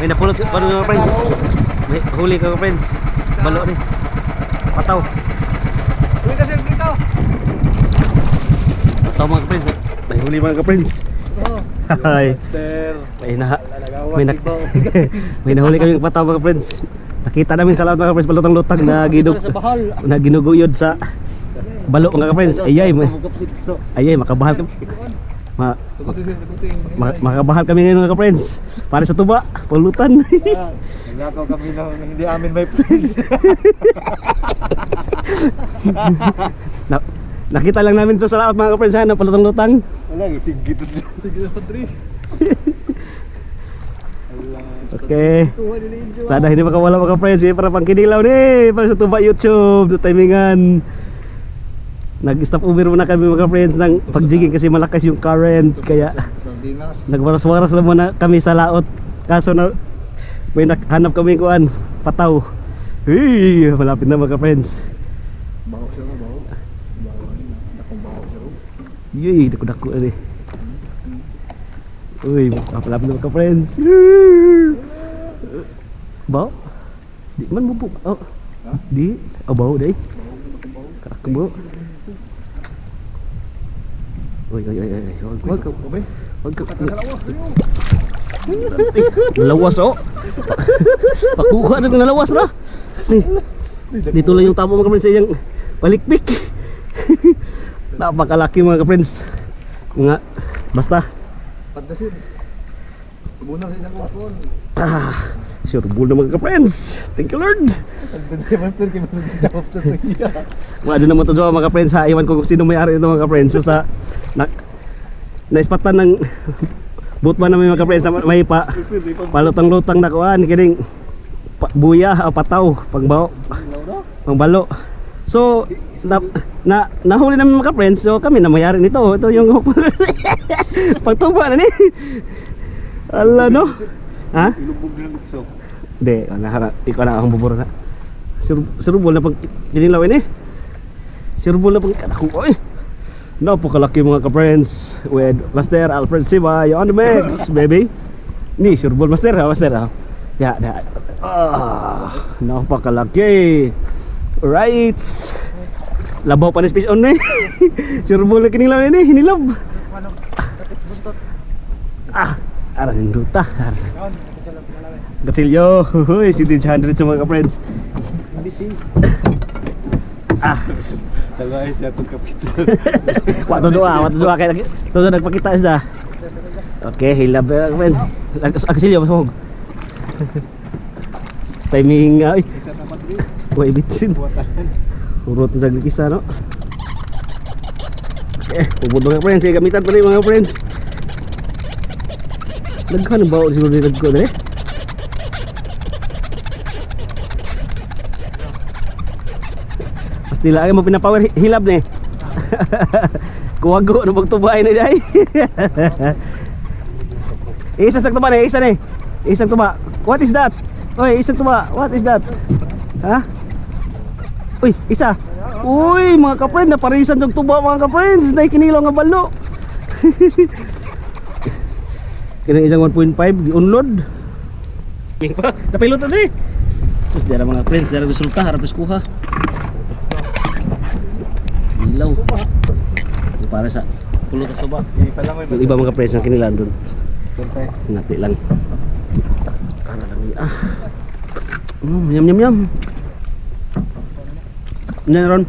May napulot ka pa mga friends. May huli ka ka friends. Balo ni. Pataw. Uy kasi dito. Pataw mga friends. May huli mga friends. Oh. Master. May na may, na, may nahuli kami pataw mga friends. Nakita namin sa lahat mga friends balutang-lutang na ginug Sa bahal. na ginuguyod sa balo mga friends. Ayay, ayay makabahal kami. Ma, ma, makabahal kami ngayon mga friends. Para sa tuba, pulutan. Nagakaw kami ng hindi amin may friends. na, nakita lang namin to sa lahat mga friends ha, na palutang-lutang. Wala, sige to siya. Sige to Padre. Okay. Sana hindi makawala mga friends eh, para pang kinilaw ni para sa tuba YouTube, do timingan. Nag-stop over muna kami mga friends ng pagjiging kasi malakas yung current kaya nagwaras-waras lang muna kami sa laot. Kaso na may hanap kami kuan pataw. Hey, malapit na mga friends. Baho siya no, baho. Baho ni. Akong baho siya. oh. Yay, dako-dako ani. Uy, malapit na mga friends. Baw? Di man po. Oh. Di, oh, baw day. Karak mo. Uy, uy, uy, uy. Wag, wag, ka- Kobe. wag ka. Dalawa. Nalawas oh. Pakuha na ng nalawas na. Dito lang yung tama mga friends sa iyang palikpik. Napakalaki mga friends. Mga basta Pagdasin. Bunang siya ng wakon. ah, sure bull na mga friends. Thank you Lord. Master kay Master dapat sa iya. Mga dyan naman to mga friends ha. Iwan ko kung sino may ari ito mga friends. Sa na, naispatan ng mga friends na may pa Kasi di pa palutang-lutang na kuan kining buya o pataw pangbaw ilaw na. pangbalo. So na, na nahuli namin mga friends so kami na mayari nito ito yung pagtuba na ni ala no ha Ilubog na gutso. de wala hara ikaw na akong buburo na sirbol na pag kinilaw ini sirbol na pag ako oy Napakalaki mga ka-friends with Master Alfred Siba you on the mix baby. Ni sirbol Master ha Master ha. Ya da ah napakalaki. Right. Labaw pa ni speech on ni sirbol na kinilaw ini hinilab. Ah arang lang pinalawin. Gasilyo, si 100 sa mga friends. Hindi si. Ah, Tagay siya itong kapitol. wato doa, wato doa kaya todo nagpakita siya. Okay, hilab. Lagas gasilyo mas mong. Timing ay, na Madri. way bitsin. Urot sa gikisa no. Okay, ubod mga friends, eh, gamitan pa rin mga friends. Naghan ba siguro nilad ko dali? Pasti lang mo pinapower hi- hilab ni. Kuwago na magtubay na day. isa sa tuba ni, isa ni. Isang tuba. What is that? Oy, isang tuba. What is that? Ha? Uy, isa. Uy, mga ka-friend, naparisan yung tuba mga ka-friends. Dahil kinilaw nga balo. Kini isang 1.5 gi-unload. King pa, napilot na din. Sus, dara mga friends, dara resulta, harap iskuha. Ilaw. Yung Para sa pa lang may Yung iba mga friends na kinilan doon. Nati lang. Para lang ni ah. Mm, yum yum yum. Yan ron.